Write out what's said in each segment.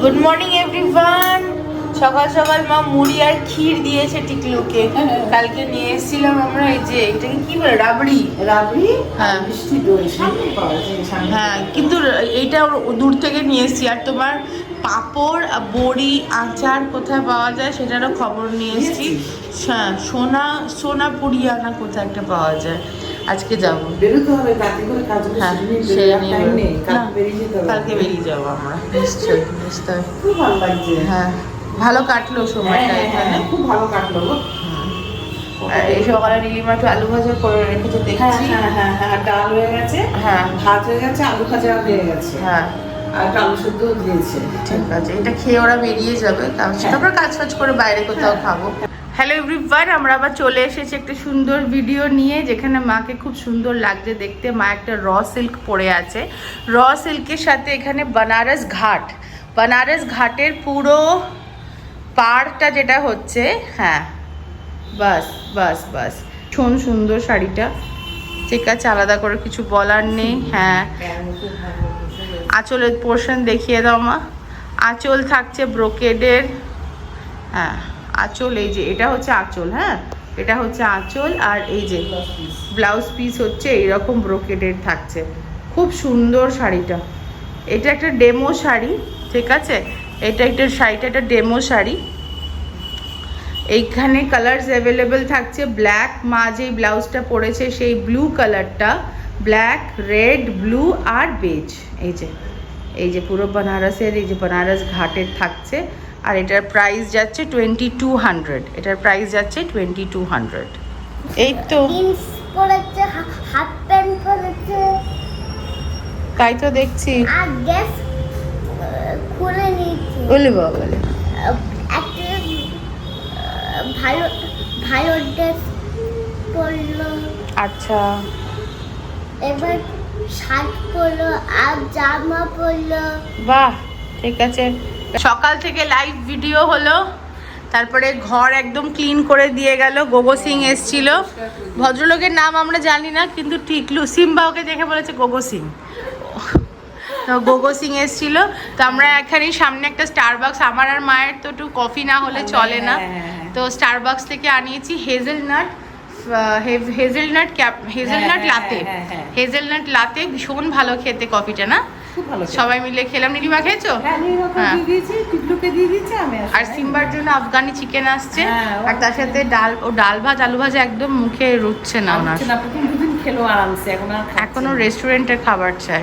Good morning everyone সকাল সকাল মা মুড়ি আর ক্ষীর দিয়েছে টিকলুকে কালকে নিয়ে এসেছিলাম আমরা এই যে এটাকে কি বলে রাবড়ি? রাবড়ি হ্যাঁ। মিষ্টি দই সামনে পাওয়া যায় হ্যাঁ কিন্তু এইটা দূর থেকে নিয়ে এসেছি। আর তোমার পাঁপড় বড়ি আচার কোথায় পাওয়া যায় সেটারও খবর নিয়ে এসেছি। হ্যাঁ সোনা সোনাপুরিয়া না কোথায় একটা পাওয়া যায়। আজকে যাব। হ্যাঁ সে নিয়ে কালকে বেরিয়ে যাব আমরা। নিশ্চয়ই নিশ্চয়ই। খুব ভালো লাগছে। হ্যাঁ ভালো কাটলো হ্যাঁ, সময়টা হ্যাঁ, এখানে। খুব ভালো কাটলো এই সকালে নীলিমা একটু আলু ভাজা করে রেখেছে দেখছি। হ্যাঁ হ্যাঁ হ্যাঁ ডাল হয়ে গেছে হ্যাঁ। ভাত হয়ে গেছে আলু ভাজা হয়ে গেছে। হ্যাঁ। আর আলু সেদ্ধ দিয়েছে। ঠিক আছে এটা খেয়ে ওরা বেরিয়ে যাবে। তারপর কাজ ফাজ করে বাইরে কোথাও খাব। হ্যালো এভরিওয়ান আমরা আবার চলে এসেছি একটা সুন্দর ভিডিও নিয়ে, যেখানে মাকে খুব সুন্দর লাগছে দেখতে। মা একটা র সিল্ক পরে আছে। র সিল্কের সাথে এখানে বানারস ঘাট। বানারস ঘাটের পুরো পাড়টা যেটা হচ্ছে হ্যাঁ বাস বাস বাস। ভীষণ সুন্দর শাড়িটা। ঠিক আছে, আলাদা করে কিছু বলার নেই হ্যাঁ। আঁচলের পোর্শন দেখিয়ে দাও মা। আঁচল থাকছে ব্রোকেডের হ্যাঁ। আঁচল, এই যে এটা হচ্ছে আঁচল হ্যাঁ? এটা হচ্ছে আঁচল আর এই যে ব্লাউজ পিস হচ্ছে এইরকম ব্রোকেডের থাকছে। খুব সুন্দর শাড়িটা। এটা একটা ডেমো শাড়ি, ঠিক আছে? এটা একটা শাড়িটা একটা ডেমো শাড়ি। এইখানে কালার্স অ্যাভেলেবেল থাকছে, ব্ল্যাক, মা যেই ব্লাউজটা পরেছে সেই ব্লু কালারটা, ব্ল্যাক, রেড, ব্লু আর বেজ। এই যে এই যে পুরো বেনারসের, এই যে বেনারস ঘাটের থাকছে। আর এটার প্রাইস যাচ্ছে টোয়েন্টি টু হান্ড্রেড এটার প্রাইস যাচ্ছে টোয়েন্টি টু হান্ড্রেড এই তো। তাই তো দেখছি। বলে বাবা বলে ভালো ভালো ড্রেস পরলো। আচ্ছা। এবার শার্ট পরলো আর জামা পরলো। বাহ ঠিক আছে। সকাল থেকে লাইভ ভিডিও হলো। তারপরে ঘর একদম ক্লিন করে দিয়ে গেল গোগো সিং এসছিল। ভদ্রলোকের নাম আমরা জানি না কিন্তু টিকলু সিম্বা ওকে দেখে বলেছে গোগো সিং। তো গোগো সিং এসছিল। তো আমরা এখানে সামনে একটা স্টারবাক্স আমার আর মায়ের তো একটু কফি না হলে চলে না। তো স্টারবাক্স থেকে আনিয়েছি হেজেলনাট হেজেলনাট ক্যাপ হেজেলনাট হ্যাঁ, লাতে হ্যাঁ, হ্যাঁ। হেজেলনাট লাতে ভীষণ ভালো খেতে কফিটা না? খুব ভালো সবাই মিলে খেলাম। নীলিমা খেয়েছো? হ্যাঁ হ্যাঁ। আর সিম্বার জন্য আফগানি চিকেন আসছে। হ্যাঁ, আর তার সাথে ডাল ও ডাল ভাজ আলু ভাজা একদম মুখে রুচ্ছে না ওনার। আরামসে এখন রেস্টুরেন্টের খাবার চাই।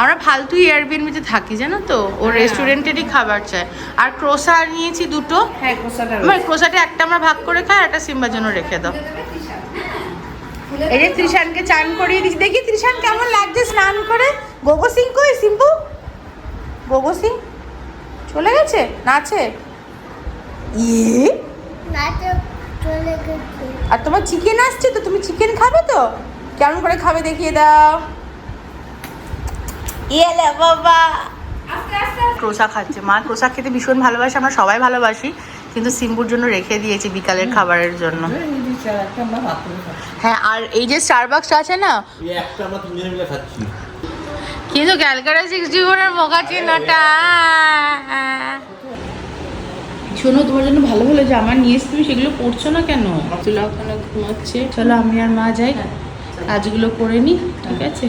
আমরা ফালতু এয়ারবিএনবিতে থাকি জানো তো? ও। রেস্টুরেন্টেরই খাবার চাই। আর ক্রোসা নিয়েছি দুটো। হ্যাঁ মানে ক্রোসাটা একটা আমরা ভাগ করে খাই আর একটা সিম্বার জন্য রেখে দাও। এই যে ত্রিশানকে চান করিয়ে দিচ্ছি। দেখি ত্রিশান কেমন লাগছে স্নান করে? গোগো সিং কই? সিম্পু? গোগো সিং? চলে গেছে? নাচে? ইয়ে? আর তোমার চিকেন আসছে তো? তুমি চিকেন খাবে তো? কেমন করে খাবে দেখিয়ে দাও। ইয়েলে বাবা। ক্রোসা খাচ্ছে। মা ক্রোসা খেতে ভীষণ ভালোবাসে আমরা সবাই ভালোবাসি। কিন্তু সিম্বুর জন্য রেখে দিয়েছি বিকালের খাবারের জন্য। একটা আমরা ভাত করে খাই। হ্যাঁ আর এই যে স্টারবাক্স আছে না? এই একটা আমরা তিনজনে মিলে খাচ্ছি। কিন্তু ক্যালকাটা সিক্স জীবনের মোকা চিহ্নটা। শোনো তোমার জন্য ভালো ভালো জামা নিয়ে এসে তুমি সেগুলো পরছো না কেন? তুলা ওখানে ঘুমাচ্ছে। চলো আমি আর মা যাই। কাজগুলো করে নি ঠিক আছে?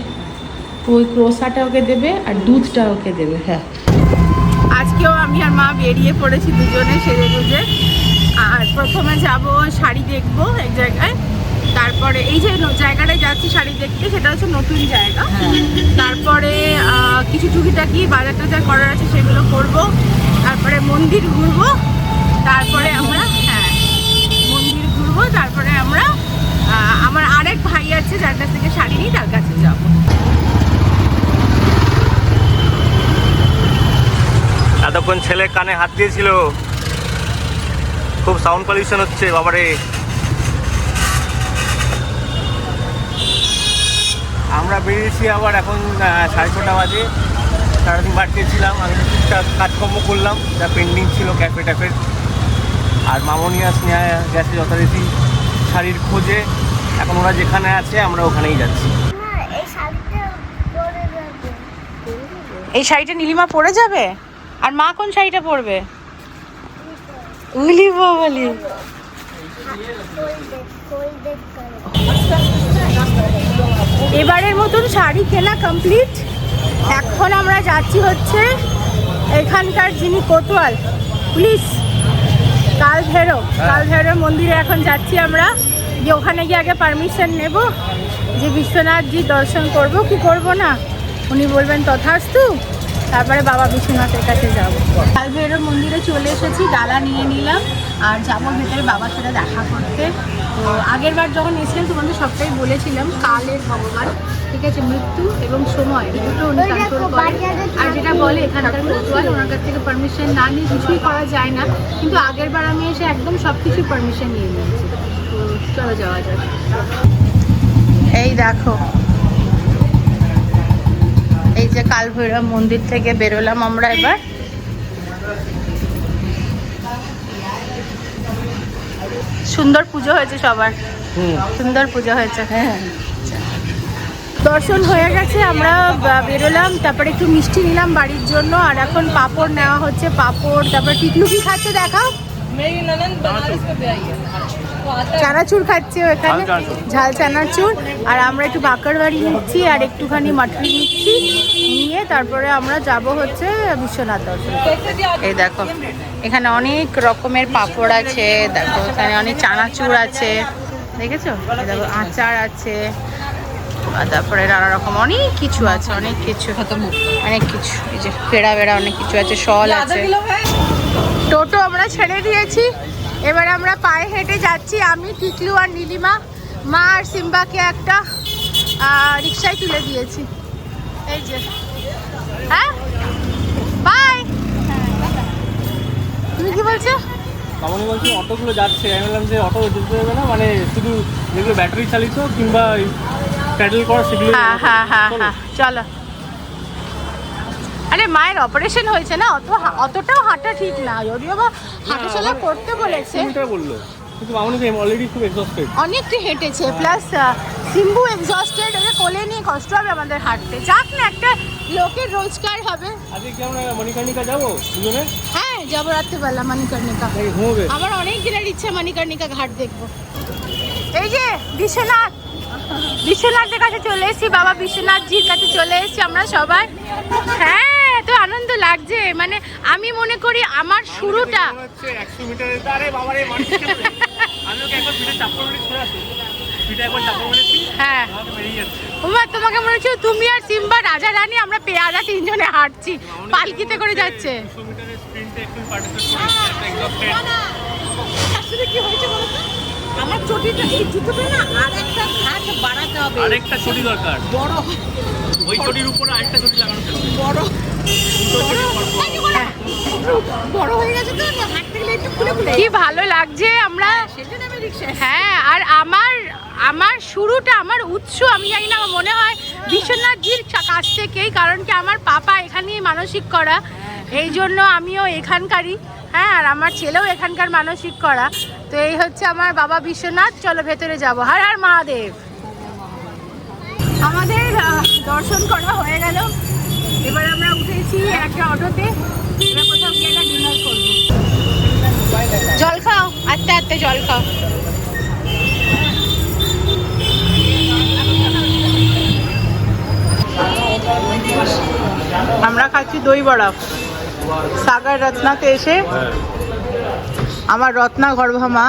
ওই ক্রোসাটা ওকে দেবে আর দুধটা ওকে দেবে হ্যাঁ। আজকেও আমি আর মা বেরিয়ে পড়েছি দুজনে সেজে গুজে আর প্রথমে যাব শাড়ি দেখব এক জায়গায়। তারপরে এই যে জায়গাটায় যাচ্ছি শাড়ি দেখতে সেটা হচ্ছে নতুন জায়গা। তারপরে আহ, কিছু টুকিটাকি বাজার টাজার করার আছে সেগুলো করব। তারপরে মন্দির ঘুরবো। তারপরে আমরা হ্যাঁ মন্দির ঘুরবো। তারপরে আমরা আমার আরেক ভাই আছে যার কাছ থেকে শাড়ি নিই তার কাছে যাব এতক্ষণ ছেলে কানে হাত দিয়েছিল। খুব সাউন্ড পলিউশন হচ্ছে বাবারে। আমরা বেরিয়েছি আবার এখন সাড়ে ছটা বাজে। সারাদিন বাড়িতে ছিলাম আমি টুকটাক কাজকর্ম করলাম যা পেন্ডিং ছিল ক্যাফে ট্যাফের আর মামনিয়া স্নেহা গেছে যথারীতি শাড়ির খোঁজে। এখন ওরা যেখানে আছে আমরা ওখানেই যাচ্ছি। হ্যাঁ এই শাড়িটা এই শাড়িটা নীলিমা পরে যাবে? আর মা কোন শাড়িটা পরবে? উলি বাবালি। এবারের মতন শাড়ি কেনা কমপ্লিট এখন আমরা যাচ্ছি হচ্ছে এখানকার যিনি কোতোয়াল পুলিশ কাল ভেরো কাল ভৈরব মন্দিরে এখন যাচ্ছি আমরা। যে ওখানে গিয়ে আগে পারমিশন নেব যে বিশ্বনাথজি দর্শন করব। কি করব না? উনি বলবেন তথাস্তু। তারপরে বাবা বিশ্বনাথের কাছে যাব। কাল ভৈরব মন্দিরে চলে এসেছি, ডালা নিয়ে নিলাম, আর যাব ভেতরে বাবার সাথে দেখা করতে। তো আগের বার যখন এসেছিলাম, তোমাদের সবটাই বলেছিলাম, কালের ভগবান, ঠিক আছে, মৃত্যু এবং সময় দুটো করেন আর যেটা বলে এখানকার ওনার কাছ থেকে পারমিশন না নিয়ে কিছুই করা যায় না, কিন্তু আগের বার আমি এসে একদম সব কিছু পারমিশন নিয়ে নিয়েছি। তো চলো যাওয়া যাক। এই দেখো যে কাল ভৈরব মন্দির থেকে বেরোলাম আমরা এবার। সুন্দর পুজো হয়েছে সবার। সুন্দর পুজো হয়েছে। হ্যাঁ। দর্শন হয়ে গেছে আমরা বেরোলাম তারপরে একটু মিষ্টি নিলাম বাড়ির জন্য আর এখন পাপড় নেওয়া হচ্ছে পাপড় তারপরে টিকলু কি খাচ্ছে দেখাও। मेरी ननद बनारस में भी आई है वो आता है চানাচুর খাচ্ছে ওখানে ঝাল চানাচুর। ঝাল চানাচুর আর আমরা একটু বাঁকড় বাড়ি নিচ্ছি আর একটুখানি মাটরি নিচ্ছি নিয়ে তারপরে আমরা যাব হচ্ছে বিশ্বনাথ দর্শন कैसे दिया এই দেখো এখানে অনেক রকমের পাপড় আছে দেখো এখানে অনেক চানাচুর আছে দেখেছো এই দেখো আচার আছে আর তারপরে নানা রকম অনেক কিছু আছে অনেক কিছু অনেক কিছু এই যে পেড়া বেড়া অনেক কিছু আছে শল आधा আছে किलो है টোটো আমরা ছেড়ে দিয়েছি। এবার আমরা পায়ে হেঁটে যাচ্ছি। আমি টিকলু আর নীলিমা মা আর সিম্বাকে একটা রিক্সায় তুলে দিয়েছি। এই যে। হ্যাঁ? বাই! তুমি কি বলছো? মামনি বলছি অটোগুলো যাচ্ছে। আমি বললাম যে অটো যেতে হবে না? মানে শুধু যেগুলো ব্যাটারি চালিত কিংবা প্যাডেল করা সেগুলো হ্যাঁ হ্যাঁ হ্যাঁ চলো। চলো আরে মায়ের অপারেশন হয়েছে না অত অতটাও হাঁটা ঠিক না যদিও বা হাঁটাচলা করতে বলেছে। বলল। কিন্তু মামনি অলরেডি খুব এক্সস্টেড অনেকটা হেঁটেছে প্লাস সিম্বু এক্সস্টেড ওকে কোলে নিয়ে কষ্ট হবে আমাদের হাঁটতে। যাক না একটা লোকের রোজগার হবে। আজকে কি আমরা মণিকর্ণিকা যাব দুজনে? হ্যাঁ যাব রাত্রেবেলা ঘুমোবে। আমার অনেক দিনের ইচ্ছা মানিকর্ণিকা ঘাট দেখব। এই যে বিশ্বনাথ। বিশ্বনাথের কাছে চলে এসেছি বাবা বিশ্বনাথজির কাছে চলে এসেছি আমরা সবাই। হ্যাঁ তো আনন্দ লাগছে। মানে আমি মনে করি আমার শুরুটা হ্যাঁ। তোমাকে মনে হচ্ছে তুমি আর সিম্বা রাজা রানী আমরা পেয়ারা তিনজনে হাঁটছি। পালকিতে করে যাচ্ছে। দুশো মিটারের স্প্রিন্টে একটু পার্টিসিপেট করেছি একটা এক্সস্টেড আসলে কি হয়েছে আমার চটিটা এই জুতোটা না আর একটা হাত বাড়াতে হবে। আরেকটা ছুটি দরকার। বড় ওই ছটির উপরে আরেকটা ছুটি লাগানো বড় হয়ে কি ভালো লাগছে আমরা রিক্সা হ্যাঁ আর আমার আমার শুরুটা আমার উৎস আমি জানি না আমার মনে হয় বিশ্বনাথজির কা- কাছ থেকেই কারণ কি আমার পাপা এখানেই মানসিক করা। এই জন্য আমিও এখানকারই। হ্যাঁ আর আমার ছেলেও এখানকার মানসিক করা। তো এই হচ্ছে আমার বাবা বিশ্বনাথ চলো ভেতরে যাব। হর হর মহাদেব। আমাদের দর্শন করা হয়ে গেল। এবার আমরা উঠেছি একটা অটোতে। এবার কোথাও গিয়ে একটা ডিনার করব। জল খাও আস্তে আস্তে জল খাও। আমরা খাচ্ছি দই বড়া। সাগর রত্নাতে এসে আমার রত্না গর্ভা মা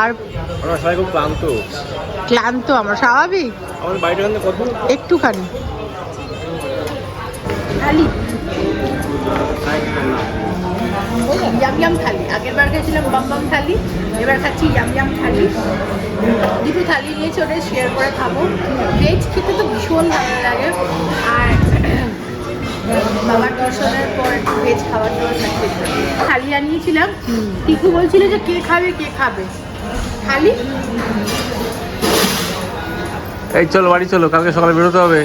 আর আমরা সবাই খুব ক্লান্ত। ক্লান্ত আমরা স্বাভাবিক। আমাদের বাড়িটা কিন্তু কত? একটুখানি। থালি ইয়াম থালি। আগের বার খেয়েছিলাম বাম বাম থালি এবার খাচ্ছি ইয়াম ইয়াম থালি। দুটো থালি নিয়ে চলে শেয়ার করে খাব। ভেজ খেতে তো ভীষণ ভালো লাগে। আর বাবার দর্শনের পর একটু ভেজ খাবার দাবার থাকতে থালি আনিয়েছিলাম। টিকু বলছিল যে কে খাবে কে খাবে? থালি এই চলো বাড়ি চলো কালকে সকালে বেরোতে হবে।